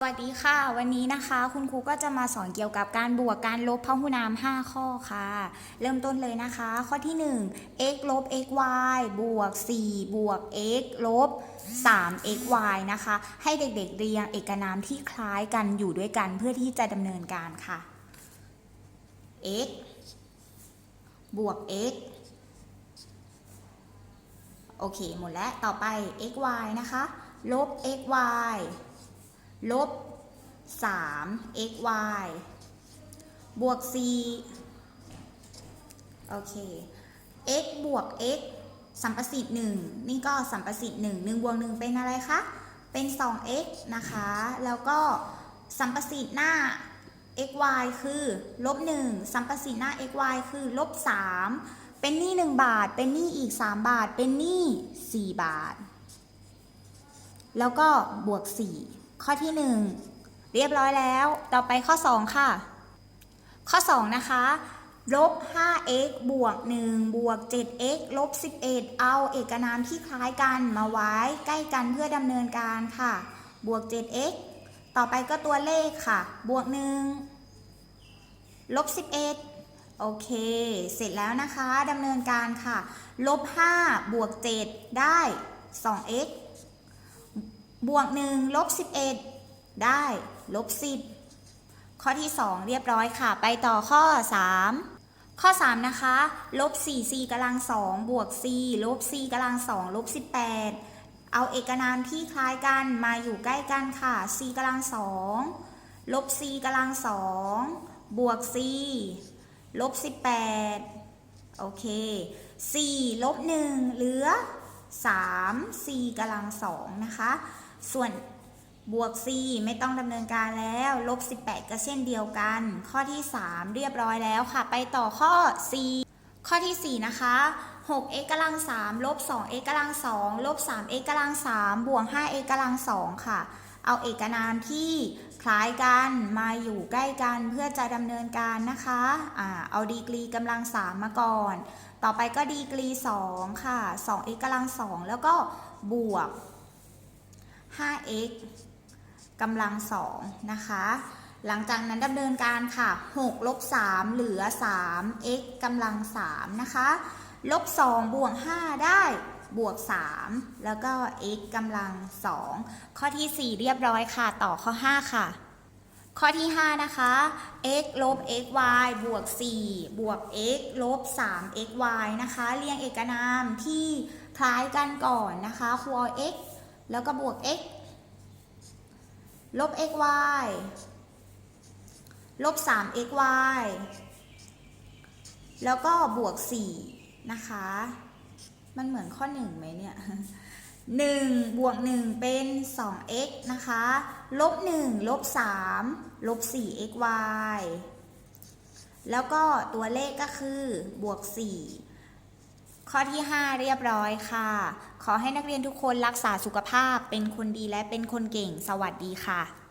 สวัสดีค่ะ วันนี้นะคะ คุณครูก็จะมาสอนเกี่ยวกับการบวกการลบพหุนาม 5 ข้อค่ะ เริ่มต้นเลยนะคะ ข้อที่ 1 x ลบ x y บวก 4 บวก x ลบ 3 x y นะคะ ให้เด็กๆเรียงเอกนามที่คล้ายกันอยู่ด้วยกันเพื่อที่จะดำเนินการค่ะ x บวก x โอเค หมดแล้ว ต่อไป x y นะคะ ลบ x y ลบ 3 x y บวก 4 โอเค x บวก x สัมประสิทธิ์1นี่ก็สัมประสิทธิ์1 1บวก1เป็นอะไรคะ เป็น 2x นะคะ แล้วก็สัมประสิทธิ์หน้า x y คือลบ1สัมประสิทธิ์หน้า x y คือลบ 3 เป็นหนี้ 1 บาท เป็นหนี้อีก 3 บาท เป็นหนี้ 4 บาท แล้วก็บวก 4 ข้อที่ 1 เรียบร้อยแล้ว ต่อไปข้อ 2 ค่ะ ข้อ 2 นะคะลบ 5x บวก 1 บวก 7x ลบ 11 เอาเอกนามที่คล้ายกันมาไว้ใกล้กันเพื่อดำเนินการค่ะ บวก 7x ต่อไปก็ตัวเลขค่ะ บวก 1 ลบ 11 โอเค เสร็จแล้วนะคะดำเนินการค่ะ ลบ 5 บวก 7 ได้ 2x บวก1ลบ11 ได้ลบ10 ข้อที่ 2 เรียบร้อยค่ะ ไปต่อข้อ 3 ข้อ 3 นะคะลบ 4c กำลัง2บวก c ลบ c กำลัง2ลบ18 เอาเอกนามที่คล้ายกันมาอยู่ใกล้กันค่ะ c กำลัง2ลบ c กำลัง2บวก c ลบ18 โอเค 4 ลบ 1 เหลือ 3 c กำลัง2นะคะ ส่วนบวก c ไม่ต้องดำเนินการแล้ว ลบ 18 ก็เช่นเดียวกัน ข้อที่ 3 เรียบร้อยแล้วค่ะ ไปต่อข้อ c ข้อที่ 4 นะคะ 6x กำลัง3ลบ 2x กำลัง2ลบ 3x กำลัง3บวก 5x กำลัง2ค่ะ เอาเอกนามที่คล้ายกันมาอยู่ใกล้กันเพื่อจะดำเนินการนะคะอ่าเอาดีกรีกำลัง3มาก่อน ต่อไปก็ดีกรี 2 ค่ะ 2x กำลัง2แล้วก็บวก 5x กำลัง2นะคะ หลังจากนั้นดำเนินการค่ะ6ลบ3เหลือ 3x กำลัง3นะคะลบ2บวก5ได้บวก 3 แล้วก็ x กำลัง 2 ข้อที่ 4 เรียบร้อยค่ะ ต่อข้อ 5 ค่ะ ข้อที่ 5 นะคะ x ลบ x y บวก 4 บวก x ลบ 3 x y นะคะ เรียงเอกนามที่คล้ายกันก่อนนะคะครูเอา x แล้วก็บวก x ลบ x y ลบ 3 x y แล้วก็บวก 4 นะคะ มันเหมือนข้อ 1 ไหมเนี่ย 1 บวก 1 เป็น 2x นะคะ ลบ 1 ลบ 3 ลบ 4x y แล้วก็ตัวเลขก็คือบวก 4 ข้อที่ 5 เรียบร้อยค่ะ ขอให้นักเรียนทุกคนรักษาสุขภาพเป็นคนดีและเป็นคนเก่ง สวัสดีค่ะ